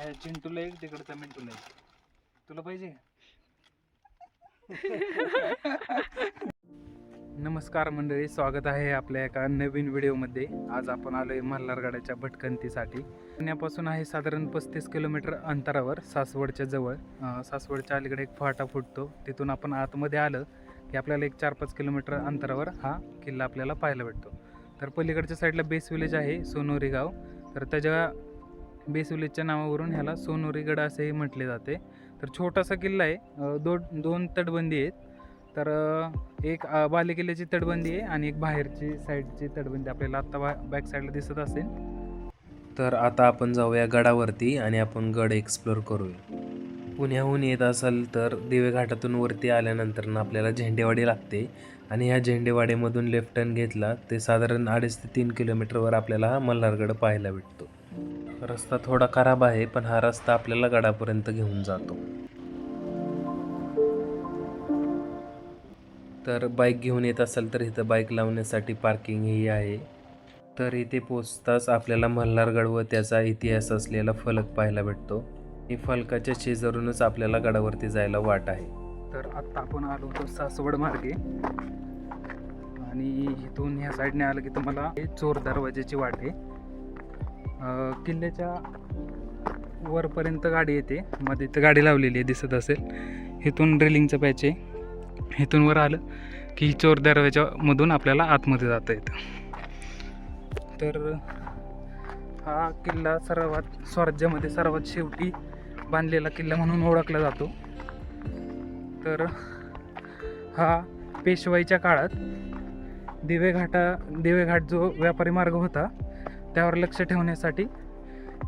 ह्या चिंटूला एक तिकडचा मिंटूला एक. तुला पाहिजे? नमस्कार मंडळी स्वागत आहे आपल्या एका नवीन व्हिडिओमध्ये. आज आपण आलो आहे मल्हारगडाच्या भटकंतीसाठी. पुण्यापासून आहे साधारण पस्तीस किलोमीटर अंतरावर सासवडच्या जवळ. सासवडच्या अलीकडे एक फाटा फुटतो. तिथून आपण आतमध्ये आलं की आपल्याला एक चार पाच किलोमीटर अंतरावर हा किल्ला आपल्याला पाहायला भेटतो. तर पलीकडच्या साईडला बेस विलेज आहे सोनोरी गाव. तर त्याच्या बेसुलीच्या नावावरून ह्याला सोनोरी गड असेही म्हटले जाते. तर छोटासा किल्ला आहे. दोन दोन तटबंदी आहेत. तर एक बालेकिल्ल्याची तटबंदी आहे आणि एक बाहेरची साईडची तटबंदी आपल्याला आत्ता बा बॅक साईडला दिसत असेल. तर आता आपण जाऊया गडावरती आणि आपण गड एक्सप्लोर करूया. पुण्याहून येत असाल तर दिवे घाटातून वरती आल्यानंतर आपल्याला झेंडेवाडी लागते आणि ह्या झेंडेवाडीमधून लेफ्ट टर्न घेतला ते साधारण अडीच ते तीन किलोमीटरवर आपल्याला हा मल्हारगड पाहायला भेटतो. रस्ता थोडा खराब आहे पण हा रस्ता आपल्याला गडापर्यंत घेऊन जातो. तर बाईक घेऊन येत असाल तर इथं बाईक लावण्यासाठी पार्किंगही आहे. तर इथे पोचताच आपल्याला मल्हारगड व त्याचा इतिहास असलेला फलक पाहायला भेटतो. हे फलकाच्या शेजारूनच आपल्याला गडावरती जायला वाट आहे. तर आत्ता आपण आलो होतो सासवड मार्गे. आणि इथून ह्या साईडने आलं की तुम्हाला चोर दरवाज्याची वाट आहे. किल्ल्याच्या वरपर्यंत गाडी येते. मध्ये इथं गाडी लावलेली आहे दिसत असेल. इथून ड्रिलिंगचं पॅच आहे. इथून वर आलं की चोर दरवाजामधून आपल्याला आतमध्ये जाता येतं. तर हा किल्ला सर्वात स्वराज्यामध्ये सर्वात शेवटी बांधलेला किल्ला म्हणून ओळखला जातो. तर हा पेशवाईच्या काळात दिवे घाटा जो व्यापारी मार्ग होता त्यावर लक्ष ठेवण्यासाठी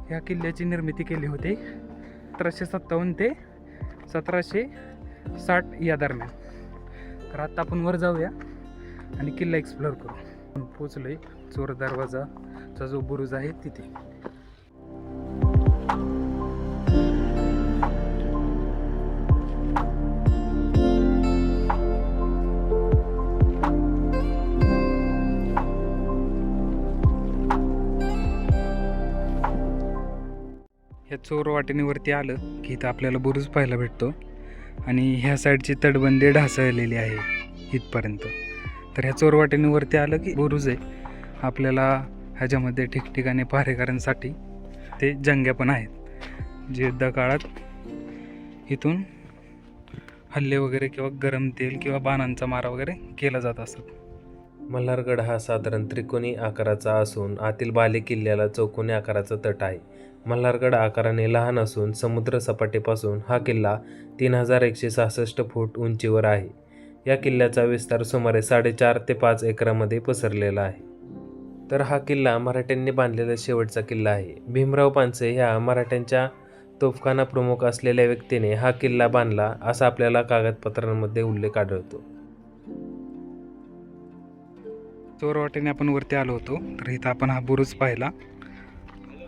ह्या किल्ल्याची निर्मिती केली होती. सतराशे सत्तावन्न ते सतराशे साठ या दरम्यान. तर आत्ता आपण वर जाऊया आणि किल्ला एक्सप्लोअर करू. आपण पोचलोय चोर दरवाजाचा जो बुरुज आहे तिथे. ह्या चोर वाटेनीवरती आलं की इथं आपल्याला बुरुज पाहायला भेटतो. आणि ह्या साईडची तटबंदी ढासळलेली आहे इथपर्यंत. तर ह्या चोर वाटेनीवरती आलं की बुरुज आहे. आपल्याला ह्याच्यामध्ये ठिकठिकाणी पहारेकऱ्यांसाठी ते जंग्या पण आहेत. जे युद्ध काळात इथून हल्ले वगैरे किंवा गरम तेल किंवा बाणांचा मारा वगैरे केला जात असत. मल्हारगड हा साधारण त्रिकोणी आकाराचा असून आतील बाले किल्ल्याला चौकोनी आकाराचा तट आहे. मल्हारगड आकाराने लहान असून समुद्र सपाटीपासून हा किल्ला तीन हजार एकशे सहासष्ट फूट उंचीवर आहे. या किल्ल्याचा विस्तार सुमारे साडेचार ते पाच एकरामध्ये पसरलेला आहे. तर हा किल्ला मराठ्यांनी बांधलेला शेवटचा किल्ला आहे. भीमराव पानसे ह्या मराठ्यांच्या तोफखाना प्रमुख असलेल्या व्यक्तीने हा किल्ला बांधला असा आपल्याला कागदपत्रांमध्ये उल्लेख आढळतो. चोरवाटेने आपण वरती आलो होतो तर इथं आपण हा बुरुज पाहिला.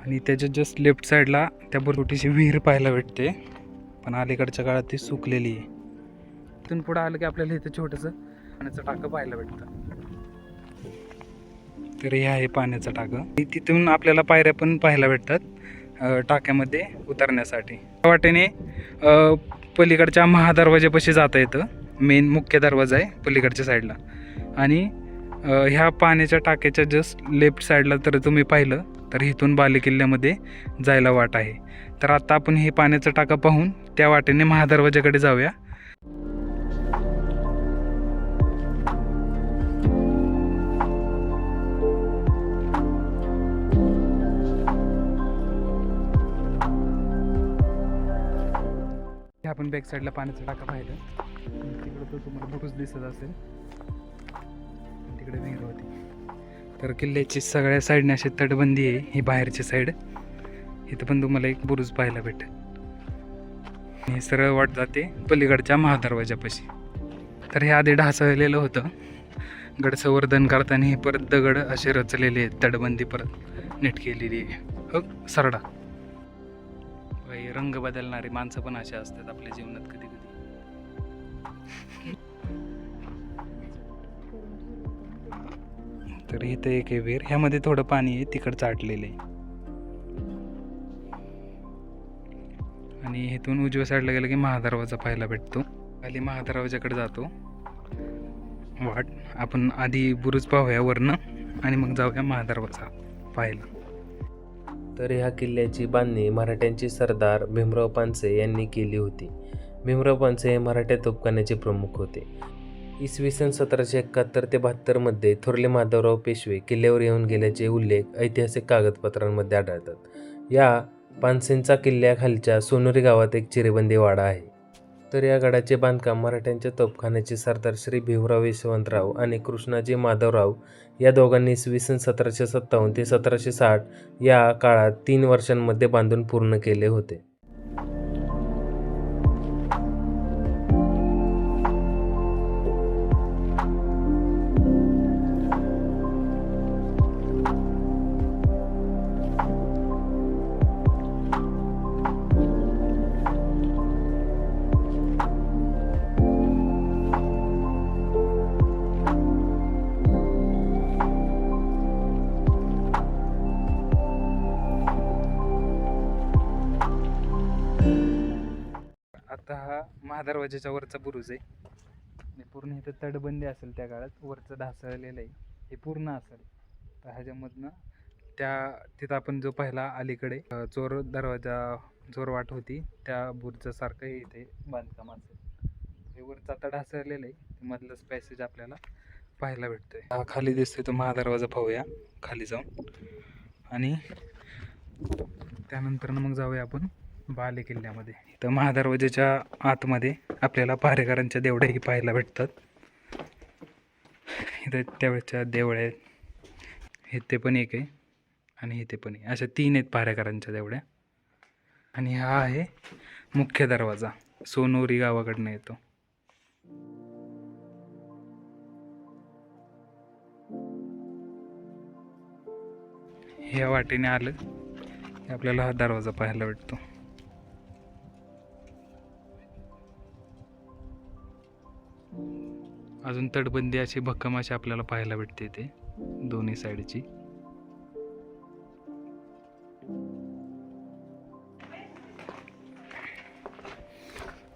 आणि त्याच्या जस्ट लेफ्ट साईडला त्या बुरुटीची विहीर पाहायला भेटते. पण अलीकडच्या काळात ती सुकलेली आहे. तिथून पुढं आलं की आपल्याला इथं छोटंसं पाण्याचं टाकं पाहायला भेटतं. तर हे आहे पाण्याचं टाकं. तिथून आपल्याला पायऱ्या पण पाहायला भेटतात टाक्यामध्ये उतरण्यासाठी. त्या वाटेने पलीकडच्या महादरवाज्यापाशी जाता येतं. मेन मुख्य दरवाजा आहे पलीकडच्या साईडला आणि ह्या पाण्याच्या टाक्याच्या जस्ट लेफ्ट साईडला तर तुम्ही पाहिलं तर इथून बालेकिल्ल्यामध्ये जायला वाट आहे. तर आता आपण हे पाण्याचं टाका पाहून त्या वाटेने महादरवाजाकडे जाऊया. आपण बॅक साईडला पाण्याचा टाका पाहिलं. तिकडं तो तुम्हाला भरूच दिसत असेल. तर किल्ल्याची सगळ्या साईडने अशी तटबंदी आहे ही बाहेरची साईड. इथं पण तुम्हाला एक बुरुज पाहायला भेटेल. हे सरळ वाट जाते पलीकडच्या महादरवाजापाशी तर हे आधी ढासळलेलं होतं. गड संवर्धन करताना हे परत दगड असे रचलेले आहेत तटबंदी परत नीट केलेली आहे. हो सरडा. बाई, रंग बदलणारी माणसं पण असे असतात आपल्या जीवनात कधी कधी तर इथं एक आहे विहीर. ह्यामध्ये थोडं पाणी आहे तिकड चाटलेलं आहे. आणि इथून उजव्या साईडला गेलं की महादरवाजा पाहायला भेटतो. खाली महादरवाजाकडे जातो. वाट आपण आधी बुरुज पाहूया वरनं आणि मग जाऊया महादरवाजा पाहायला. तर ह्या किल्ल्याची बांधणी मराठ्यांचे सरदार भीमराव पानसे यांनी केली होती. भीमराव पानसे हे मराठ्या तोफखान्याचे प्रमुख होते. इसवी सन सतराशे एकाहत्तर ते बहात्तरमध्ये थोरले माधवराव पेशवे किल्ल्यावर येऊन गेल्याचे उल्लेख ऐतिहासिक कागदपत्रांमध्ये आढळतात. या पानसेंचा किल्ल्याखालच्या सोनुरी गावात एक चिरेबंदी वाडा आहे. तर या गडाचे बांधकाम मराठ्यांच्या तोफखान्याचे सरदार श्री भीमराव यशवंतराव आणि कृष्णाजी माधवराव या दोघांनी इसवी सन सतराशे सत्तावन्न ते सतराशे साठ या काळात तीन वर्षांमध्ये बांधून पूर्ण केले होते. दरवाजाच्या वरचा बुरुज आहे. आणि पूर्ण इथं तटबंदी असेल त्या काळात वरचं ढासळलेलं आहे. हे पूर्ण असेल. तर ह्याच्यामधनं त्या तिथं आपण जो पहिला अलीकडे चोर दरवाजा चोर वाट होती त्या बुरुजासारखं इथे बांधकाम असेल. हे वरचं आता ढासळलेलं आहे. मधलंच पॅसेज आपल्याला पाहायला भेटतोय. हा खाली दिसतोय तो महादरवाजा पाहूया. खाली जाऊन. आणि त्यानंतर मग जाऊया आपण. बाले किल्ल्यामध्ये. तर आतमध्ये आपल्याला पहारेकरांच्या देवड्याही पाहायला भेटतात. इथं त्यावेळेच्या देवळ्या आहेत. हे ते पण एक आहे आणि इथे पण आहे अशा तीन आहेत पहारेकरांच्या देवड्या आणि हा आहे मुख्य दरवाजा. सोनोरी गावाकडनं येतो. ह्या वाटेने आलं की आपल्याला हा दरवाजा पाहायला भेटतो. अजून तटबंदी अशी भक्कम अशी आपल्याला पाहायला भेटते ते दोन्ही साईडची.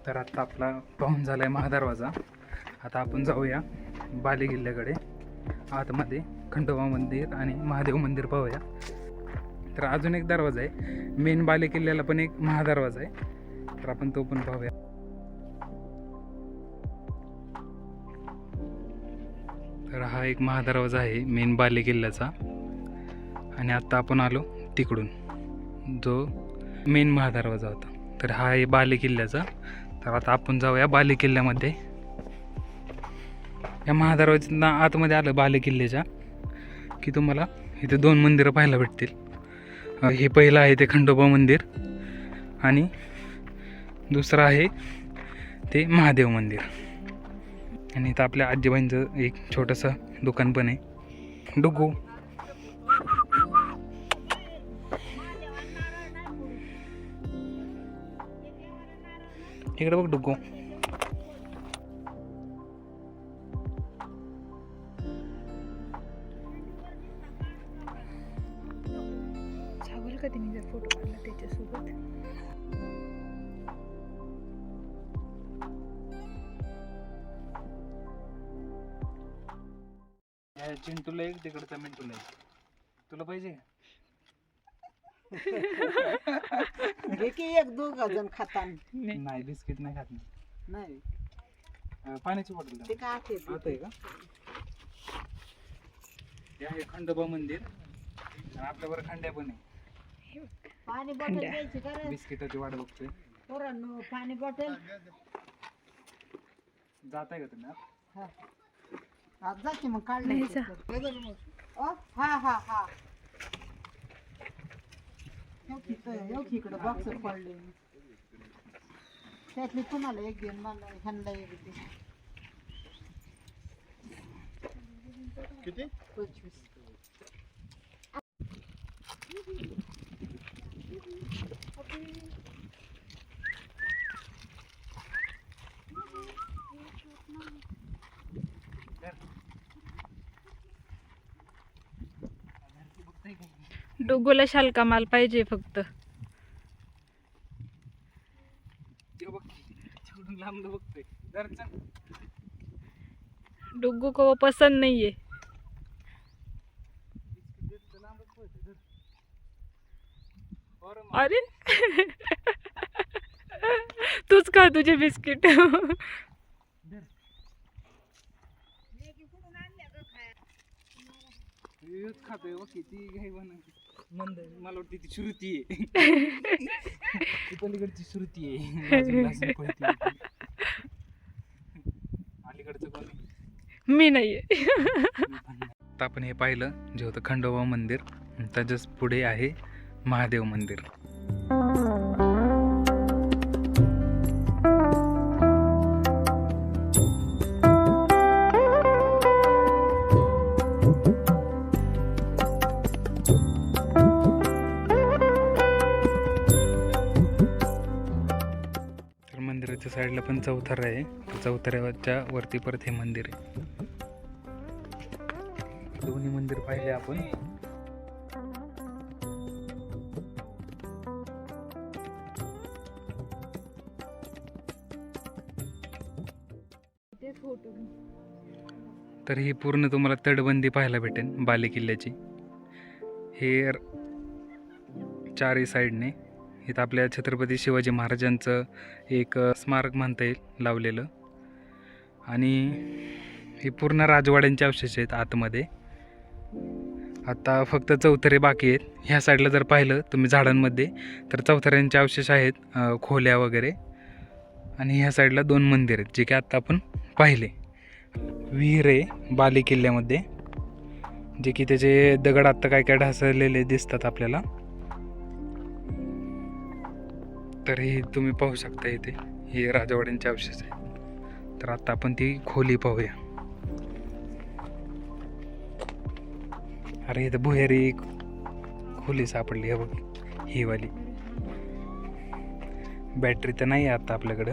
तर आता आपला पाहून झालाय महादरवाजा आता आपण जाऊया बाले किल्ल्याकडे. आतमध्ये खंडोबा मंदिर आणि महादेव मंदिर पाहूया. तर अजून एक दरवाजा आहे. मेन बाले किल्ल्याला पण एक महादरवाजा आहे. तर आपण तो पण पाहूया. तर हा एक महादरवाजा आहे मेन बाले किल्ल्याचा. आणि आत्ता आपण आलो तिकडून. जो मेन महादरवाजा होता. तर हा आहे बाले किल्ल्याचा. तर आता आपण जाऊया बाले किल्ल्यामध्ये. या महादरवाज्यातनं आतमध्ये आलं बाले किल्ल्याच्या की तुम्हाला इथे दोन मंदिरं पाहायला भेटतील. हे पहिलं आहे ते खंडोबा मंदिर आणि दुसरं आहे ते महादेव मंदिर. आणि इथं आपल्या आजीबाईंचं एक छोटंसं दुकान पण आहे. डुगू. इकडे बघ डुगू. चावल कधी मी जर फोटो काढला त्याच्यासोबत? या चिंटूला एक तिकडचा मिंटूला एक. तुला पाहिजे का? घे की एक दोघ जण खातान नाही. बिस्किट नाही खात मी. नाही. अं, पाण्याची बॉटल ते काय आता आहे का? हे आहे खंडोबा मंदिर. आणि आपल्यावर खंड्या पण आहे. पाणी बॉटल द्यायची का रे? बिस्किटाची वाट बघतोय. पोरांनो पाणी बॉटल जात आहे का तुम्ही? आत? हा. आज जा की मग काढलं नाही. जा. अ, हा हा हा. इकडं बॉक्स पडले. त्यातली तुम्हाला एक देईन मला ह्यांना एक दे किती? पंचवीस. डोगोला शाल कमाल पाहिजे फक्त. डुग्गू को पसंद नहीं है बिस्किट देत तर लांबच पळते, धर. बरं मग. अरे तूच खा तुझे बिस्किट खातोय ओके ती घाई बन मंद मला वाटते ती श्रुती आहे. ती पलीकडची श्रुती आहे. अलीकडचं कोणी मी नाही आहे आता आपण हे पाहिलं जे होतं खंडोबा मंदिर. त्याच्याच पुढे आहे महादेव मंदिर. साईडला पण चौथरा आहे. चौथऱ्याच्या वरती परत हे मंदिर आहे. दोन्ही मंदिर पाहिले आपण. तर ही पूर्ण तुम्हाला तटबंदी पाहायला भेटेल बाले किल्ल्याची हे र- चारही साईडने इथं आपल्या छत्रपती शिवाजी महाराजांचं एक स्मारक म्हणता येईल लावलेलं. आणि हे पूर्ण राजवाड्यांचे अवशेष आहेत आतमध्ये. आता फक्त चौथरे बाकी आहेत. ह्या साईडला जर पाहिलं तुम्ही झाडांमध्ये तर चौथऱ्यांचे अवशेष आहेत खोल्या वगैरे. आणि ह्या साईडला दोन मंदिर आहेत जे की आत्ता आपण पाहिले. विहीर आहे बाली किल्ल्यामध्ये जे की त्याचे दगड आत्ता काय काय ढासळलेले दिसतात आपल्याला. तर हे तुम्ही पाहू शकता इथे हे राजवाड्यांचे अवशेष आहेत तर आता आपण ती खोली पाहूया. अरे इथं भुयारी खोली सापडली आहे बघ ही वाली. बॅटरी तर नाही आहे आता आपल्याकडं.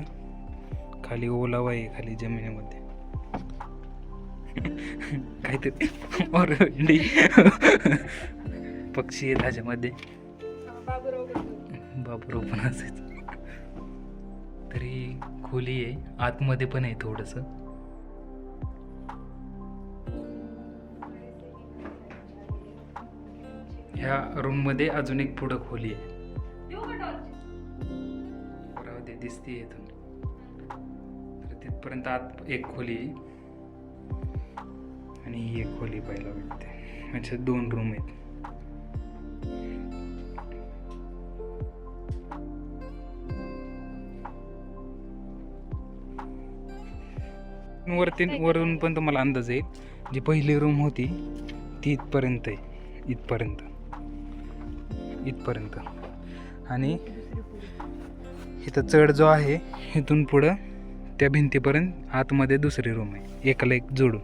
खाली ओलावा आहे खाली जमिनीमध्ये. काहीतरी पक्षी आहे त्याच्यामध्ये बाबूराव पण तरी खोली आहे आतमध्ये पण आहे थोडंसं. ह्या रूममध्ये अजून एक पुढं खोली आहे. राहू दिसते इथून. तर तिथपर्यंत आत एक खोली आहे. आणि ही एक खोली पाहायला भेटते. म्हणजे दोन रूम आहेत. वरती वरून पण तुम्हाला अंदाज येईल. जी पहिली रूम होती ती इथपर्यंत आहे. इथपर्यंत. इथपर्यंत. आणि इथं चढ जो आहे इथून पुढं त्या भिंतीपर्यंत आतमध्ये दुसरी रूम आहे. एकाला एक जोडून.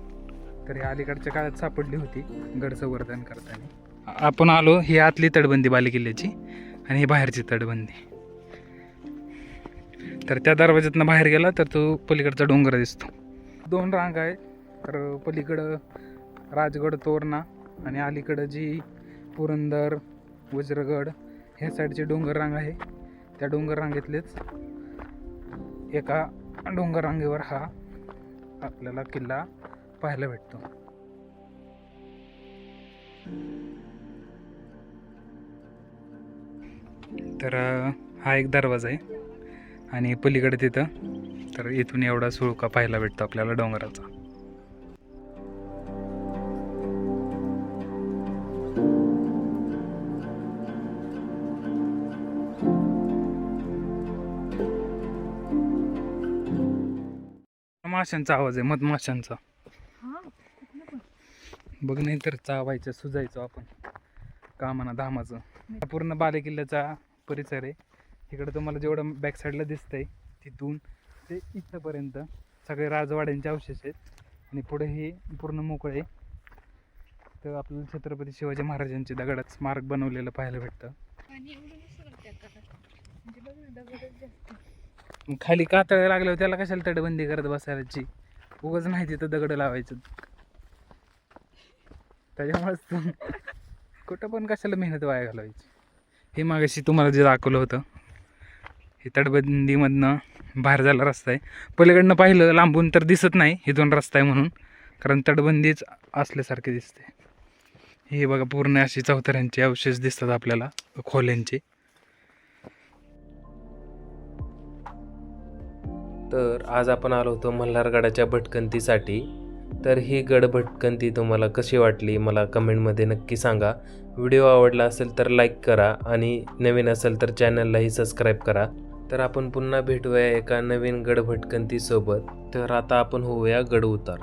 तर ही अलीकडच्या काळात सापडली होती गड संवर्धन करताना. आपण आलो ही आतली तटबंदी बालेकिल्ल्याची आणि ही बाहेरची तटबंदी. तर त्या दरवाज्यातनं बाहेर गेला तर तो पलीकडचा डोंगर दिसतो. दोन रांग आहेत तर पलीकडं राजगड तोरणा आणि अलीकडं जी पुरंदर वज्रगड ह्या साईडची डोंगर रांग आहे. त्या डोंगर रांगेतलेच एका डोंगर रांगेवर हा आपल्याला किल्ला पाहायला भेटतो. तर हा एक दरवाजा आहे. आणि पलीकडे तिथं तर इथून एवढा सुळका पाहायला भेटतो आपल्याला डोंगराचा. माशांचा आवाज आहे मधमाशांचा बघ नाही तर चावायचं सुजायचो आपण. कामाना धामाचं. पूर्ण बालेकिल्ल्याचा परिसर आहे. इकडं तुम्हाला जेवढं बॅक साईडला दिसतंय तिथून ते इथंपर्यंत सगळे राजवाड्यांचे अवशेष आहेत. आणि पुढे हे पूर्ण मोकळे आहे. तर आपल्याला छत्रपती शिवाजी महाराजांचे दगडात स्मारक बनवलेलं पाहायला भेटतं. म्हणजे खाली कातळ लागल्यावर त्याला कशाला तटबंदी करत बसायची? उगाच नाही तिथं दगड लावायचं. त्याच्यामुळेच तू कुठं पण कशाला मेहनत वाया घालवायची? हे मागाशी तुम्हाला जे दाखवलं होतं हे तटबंदीमधनं बाहेर झाला रस्ता आहे. पलीकडनं पाहिलं लांबून तर दिसत नाही इथून रस्ता आहे म्हणून. कारण तटबंदीच असल्यासारखे दिसते. हे बघा पूर्ण अशी चौथऱ्यांचे अवशेष दिसतात आपल्याला खोल्यांचे. तर आज आपण आलो होतो मल्हारगडाच्या भटकंतीसाठी. तर ही गड भटकंती तुम्हाला कशी वाटली मला कमेंटमध्ये नक्की सांगा. व्हिडिओ आवडला असेल तर लाईक करा आणि नवीन असेल तर चॅनललाही सबस्क्राईब करा. तर आपण पुन्हा भेटूया एका नवीन गड भटकंतीसोबत तर आता आपण होऊया गड उतार